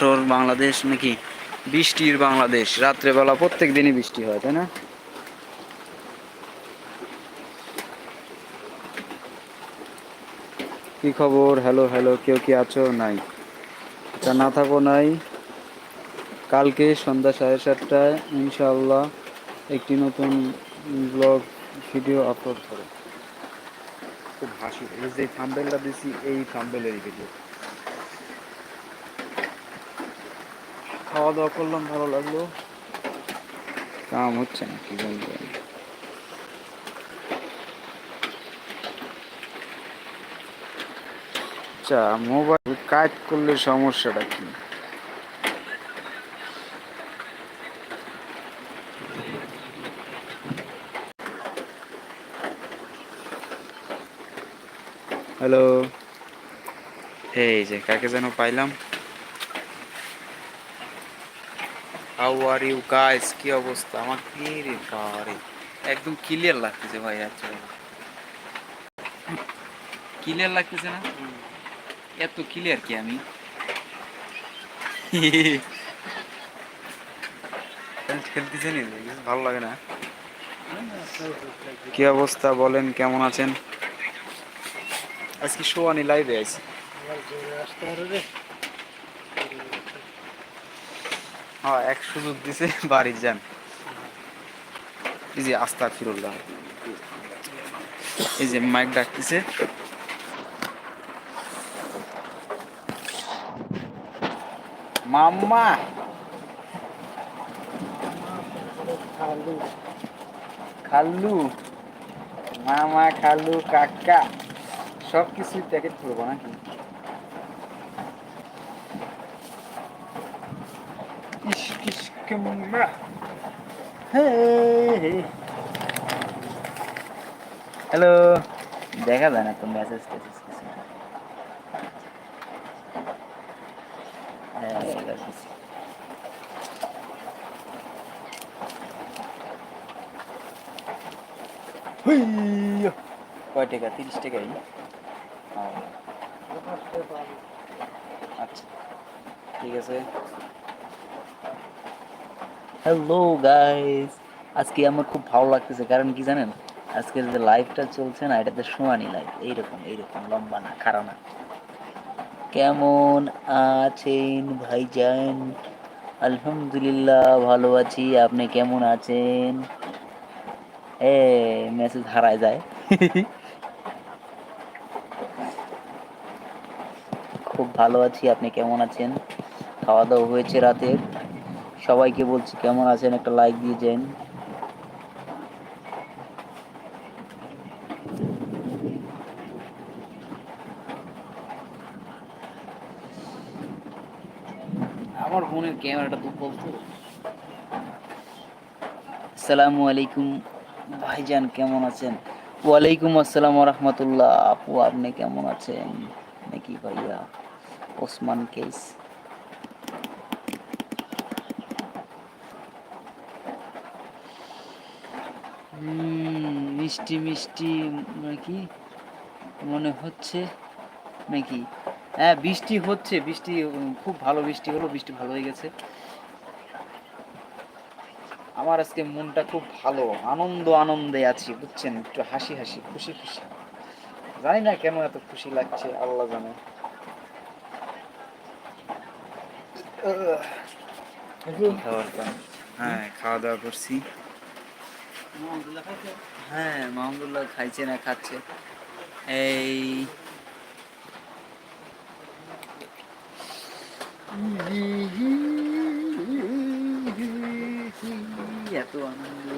তোর বাংলাদেশ নাকি বৃষ্টির বাংলাদেশ? রাত্রেবেলা প্রত্যেক দিনই বৃষ্টি হয়, তাই না? কি খবর? হ্যালো হ্যালো, কেউ কি আছো? নাই। তা না থাকো, নাই। কালকে সন্ধ্যা সাড়ে সাতটায় ইনশাআল্লাহ একটি নতুন ব্লগ ভিডিও আপলোড করো খুব হাসি, এই যে থাম্বেলটা দিছি, এই থাম্বেলেরই ভিডিও খাওয়া দাওয়া করলাম ভালো লাগল। কাম হচ্ছে না কি বলব? আচ্ছা মোবাইল কাজ করলে সমস্যাটা কি? হ্যালো। এই যে কাকে যেন পাইলাম? হাউ আর ইউ গাইস কি অবস্থা? আমার কি রে বাবারে? একদম ক্লিয়ার লাগতেছে ভাই আচ্ছা ক্লিয়ার লাগতেছে না? এত ক্লিয়ার কি আমি? খেলতেছে নি? ভালো লাগে না। কি অবস্থা বলেন, কেমন আছেন? আজকে শো আনি লাইভে আছি। হ্যাঁ এক সুযোগ দিছে, বাড়ি যান। এই যে ফিরুল্লাহ এই যে মাইক ডাকতেছে। মাম্মা! খাল্লু মামা, খালু, কাকা। সব কিছুই প্যাকেট করব নাকি? কেমরা হ্যালো দেখা যায় না তো মেসেজ টেসেজ কিছু কয় টাকা? তিরিশ টাকাই? আচ্ছা। ঠিক আছে। হ্যালো গাইস আজকে আমার খুব ভালো লাগতেছে, কারণ কি জানেন? আজকের যে লাইভটা চলছে না এটাতে সোয়ানি লাইভ এইরকম এইরকম, লম্বা না খারাপ না। কেমন আছেন ভাইজান? আলহামদুলিল্লাহ, ভালো আছি। আপনি কেমন আছেন? এ মেসেজ হারায় যায়। খুব ভালো আছি, আপনি কেমন আছেন? খাওয়া দাওয়া হয়েছে রাতে সবাইকে বলছি কেমন আছেন? একটা লাইক দিয়ে যান। আমার ফোনের ক্যামেরাটা তো বলতো আসসালামু আলাইকুম। ভাইজান কেমন আছেন? ওয়ালাইকুম আসসালাম রহমতুল্লাহ। আপু আপনি কেমন আছেন? নাকি ভাইয়া? ওসমান কেস মিষ্টি মিষ্টি নাকি মনে হচ্ছে নাকি? হ্যাঁ বৃষ্টি হচ্ছে, বৃষ্টি খুব ভালো বৃষ্টি হলো, বৃষ্টি ভালো হয়ে গেছে। আমার আজকে মনটা খুব ভালো, আনন্দ, আনন্দে আছি, বুঝছেন? একটু হাসি হাসি, খুশি খুশি। জানি না কেন এত খুশি লাগছে, আল্লাহ জানে? হ্যাঁ খাওয়া দাওয়া করছি। হ্যাঁ মাহমুদুল্লাহ খাইছে না খাচ্ছে। এই এত আনন্দ